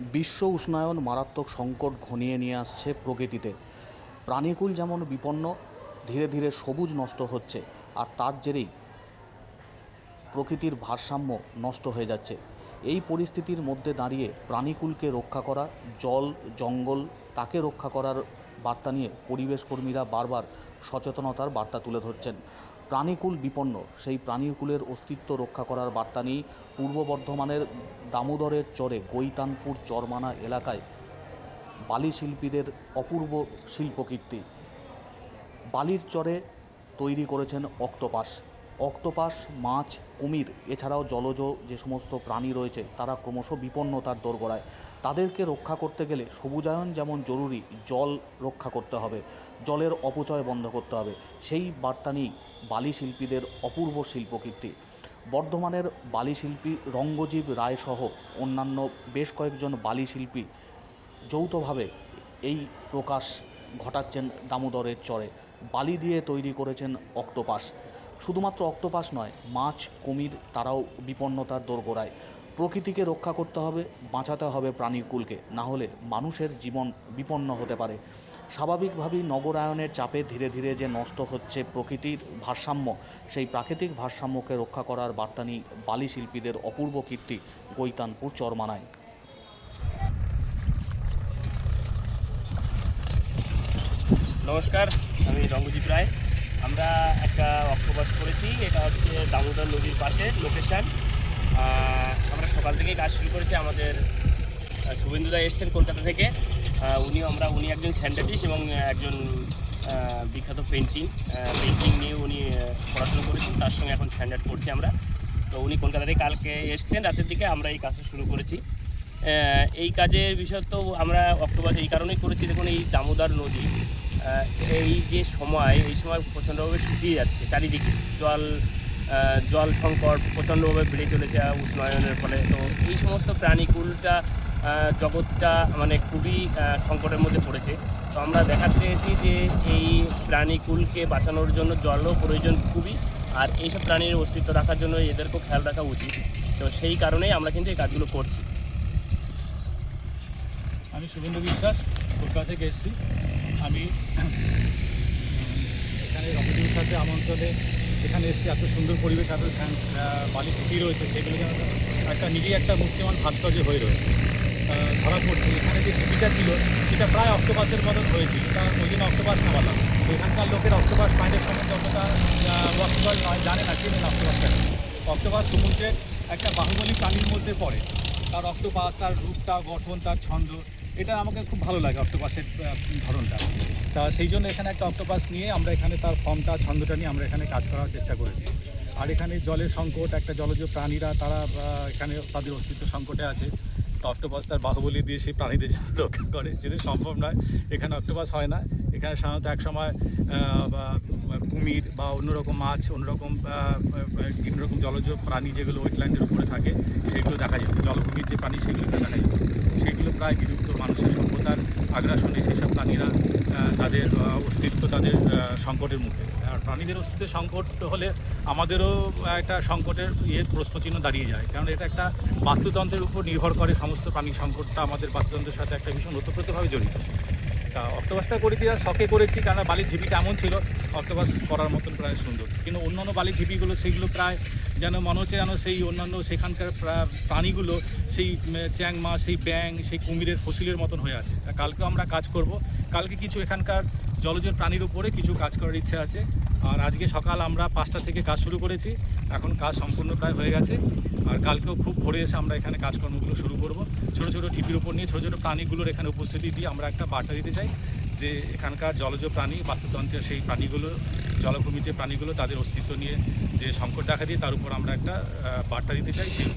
বিশ্ব উষ্ণায়ন মারাত্মক সংকট ঘনিয়ে নিয়ে আসছে প্রকৃতিতে। প্রাণীকুল যেমন বিপন্ন, ধীরে ধীরে সবুজ নষ্ট হচ্ছে, আর তার জেরেই প্রকৃতির ভারসাম্য নষ্ট হয়ে যাচ্ছে। এই পরিস্থিতির মধ্যে দাঁড়িয়ে প্রাণীকুলকে রক্ষা করা, জল, জঙ্গল, তাকে রক্ষা করার বার্তা নিয়ে পরিবেশকর্মীরা বারবার সচেতনতার বার্তা তুলে ধরছেন। প্রাণীকুল বিপন্ন। সেই প্রাণীকুলের অস্তিত্ব রক্ষা করার বার্তা নিয়ে পূর্ব বর্ধমানের দামোদরের চরে গৈতানপুর চরমানা এলাকায় বালি শিল্পীদের অপূর্ব শিল্পকীর্তি। বালির চরে তৈরি করেছেন অক্টোপাস। অক্টোপাস, মাছ, কুমির এছাড়াও জলজ যে সমস্ত প্রাণী রয়েছে, তারা ক্রমশ বিপন্নতার দোরগোড়ায়। তাদেরকে রক্ষা করতে গেলে সবুজায়ন যেমন জরুরি, জল রক্ষা করতে হবে, জলের অপচয় বন্ধ করতে হবে। সেই বার্তা নিয়েই বালি শিল্পীদের অপূর্ব শিল্পকীর্তি। বর্ধমানের বালি শিল্পী রঙ্গজীব রায়সহ অন্যান্য বেশ কয়েকজন বালি শিল্পী যৌথভাবে এই প্রকাশ ঘটাচ্ছেন দামোদরের চরে। বালি দিয়ে তৈরি করেছেন অক্টোপাস। শুধুমাত্র অক্টোপাস নয়, মাছ, কুমির তারাও বিপন্নতার দোরগোড়ায়। প্রকৃতিকে রক্ষা করতে হবে, বাঁচাতে হবে প্রাণীকুলকে না হলে মানুষের জীবন বিপন্ন হতে পারে। স্বাভাবিকভাবেই নগরায়নের চাপে ধীরে ধীরে যে নষ্ট হচ্ছে প্রকৃতির ভারসাম্য, সেই প্রাকৃতিক ভারসাম্যকে রক্ষা করার বার্তা নিয়ে বালি শিল্পীদের অপূর্ব কীর্তি গৈতানপুর চরমানায়। নমস্কার, আমি রঙ্গজিৎ রায়। আমরা একটা অক্টোপাস করেছি, এটা হচ্ছে দামোদর নদীর পাশে লোকেশান আমরা সকাল থেকেই কাজ শুরু করেছি আমাদের শুভেন্দুদা এসছেন কলকাতা থেকে। উনি আমরা, উনি একজন স্যান্ডাটিস্ট এবং একজন বিখ্যাত পেন্টিং পেন্টিং নিয়ে উনি পড়াশোনা করেছেন, তার সঙ্গে এখন স্ট্যান্ডার্ড করছি আমরা। তো উনি কলকাতা থেকে কালকে এসছেন, রাতের দিকে আমরা এই কাজটা শুরু করেছি। এই কাজের বিষয় তো আমরা অক্টোপাস এই কারণেই করেছি, দেখুন এই দামোদর নদী। এই যে সময়, এই সময় প্রচণ্ডভাবে শুকিয়ে যাচ্ছে চারিদিকে। জল জল সংকট প্রচণ্ডভাবে বেড়ে চলেছে উষ্ণায়নের ফলে। তো এই সমস্ত প্রাণীকুলটা জগৎটা মানে খুবই সংকটের মধ্যে পড়েছে। তো আমরা দেখাতে চেয়েছি যে এই প্রাণীকুলকে বাঁচানোর জন্য জলও প্রয়োজন খুবই। আর এইসব প্রাণীর অস্তিত্ব রাখার জন্য এদেরকেও খেয়াল রাখা উচিত। তো সেই কারণেই আমরা কিন্তু এই কাজগুলো করছি। আমি শুভেন্দু বিশ্বাস, কলকাতা থেকে এসেছি। আমি এখানে রমজীর সাথে আমন্ত্রণে এখানে এসেছি এত সুন্দর পরিবেশ, এত বালি ফুটি রয়েছে, সেগুলো যেন একটা নিজেই একটা মুক্তিমান ভাস্কর্য হয়ে রয়েছে। ধরা পড়ছে। এখানে যে টিভিটা ছিল, সেটা প্রায় অক্টোপাসের মতন হয়েছিল তা ওই জন্য অক্টোপাস নামালাম এখানকার লোকের অক্টোপাস পানির সম্বন্ধে অতটা অক্টোপাস নয়, জানে না, চেনে না অক্টোপাসটা। অক্টোপাস সমুদ্রের একটা বাহুবলী প্রাণীর মধ্যে পড়ে। তার অক্টোপাস, তার রূপটা, গঠন, তার ছন্দ, এটা আমাকে খুব ভালো লাগে অক্টোপাসের ধরনটা। তা সেই জন্য এখানে একটা অক্টোপাস নিয়ে আমরা এখানে তার ফর্মটা ছন্দটা নিয়ে আমরা এখানে কাজ করার চেষ্টা করেছি। আর এখানে জলের সংকট, একটা জলজ প্রাণীরা তারা এখানে তাদের অস্তিত্ব সংকটে আছে। তো অক্টোপাস তার বাহুবলী দিয়ে সেই প্রাণীদের যেন রক্ষা করে। যদি সম্ভব নয়। এখানে অক্টোপাস হয় না। এখানে সাধারণত একসময় কুমির বা অন্যরকম মাছ, অন্যরকম বিভিন্ন রকম জলজ প্রাণী যেগুলো ওয়েটল্যান্ডের উপরে থাকে, সেগুলো দেখা যেত জলভূমির যে প্রাণী, সেগুলো দেখা যেত সেগুলো প্রায় বিলুপ্ত মানুষের সভ্যতার আগ্রাসনে সেসব প্রাণীরা তাদের অস্তিত্ব তাদের সংকটের মুখে আর প্রাণীদের অস্তিত্বের সংকট হলে আমাদেরও একটা সংকটের ইয়ে প্রশ্নচিহ্ন দাঁড়িয়ে যায়। কারণ এটা একটা বাস্তুতন্ত্রের উপর নির্ভর করে সমস্ত প্রাণী সংকটটা আমাদের বাস্তুতন্ত্রের সাথে একটা ভীষণ ওতপ্রোতভাবে জড়িত। তা অর্থব্যবস্থা করে দিয়ে শখে করেছি কারণ বালির ঝিপিটা এমন ছিল অক্টোবাস করার মতন প্রায় সুন্দর। কিন্তু অন্যান্য বালির ঝিপিগুলো সেগুলো প্রায় যেন মনে হচ্ছে যেন সেই অন্যান্য সেখানকার প্রাণীগুলো, সেই চ্যাংমা, সেই ব্যাং সেই কুমিরের ফসিলের মতন হয়ে আছে। তা কালকেও আমরা কাজ করব। কালকে কিছু এখানকার জলজ প্রাণীর উপরে কিছু কাজ করার ইচ্ছে আছে। আর আজকে সকাল আমরা পাঁচটা থেকে কাজ শুরু করেছি। এখন কাজ সম্পূর্ণ প্রায় হয়ে গেছে। আর কালকেও খুব ভোরে এসে আমরা এখানে কাজকর্মগুলো শুরু করব। ছোটো ছোটো টিভির উপর নিয়ে ছোটো ছোটো প্রাণীগুলোর এখানে উপস্থিতি দিয়ে আমরা একটা বার্তা দিতে চাই যে এখানকার জলজ প্রাণী, বাস্তুতন্ত্রের সেই প্রাণীগুলো জলভূমির যে প্রাণীগুলো তাদের অস্তিত্ব নিয়ে যে সংকট দেখা দিয়ে তার উপর আমরা একটা বার্তা দিতে চাই সেই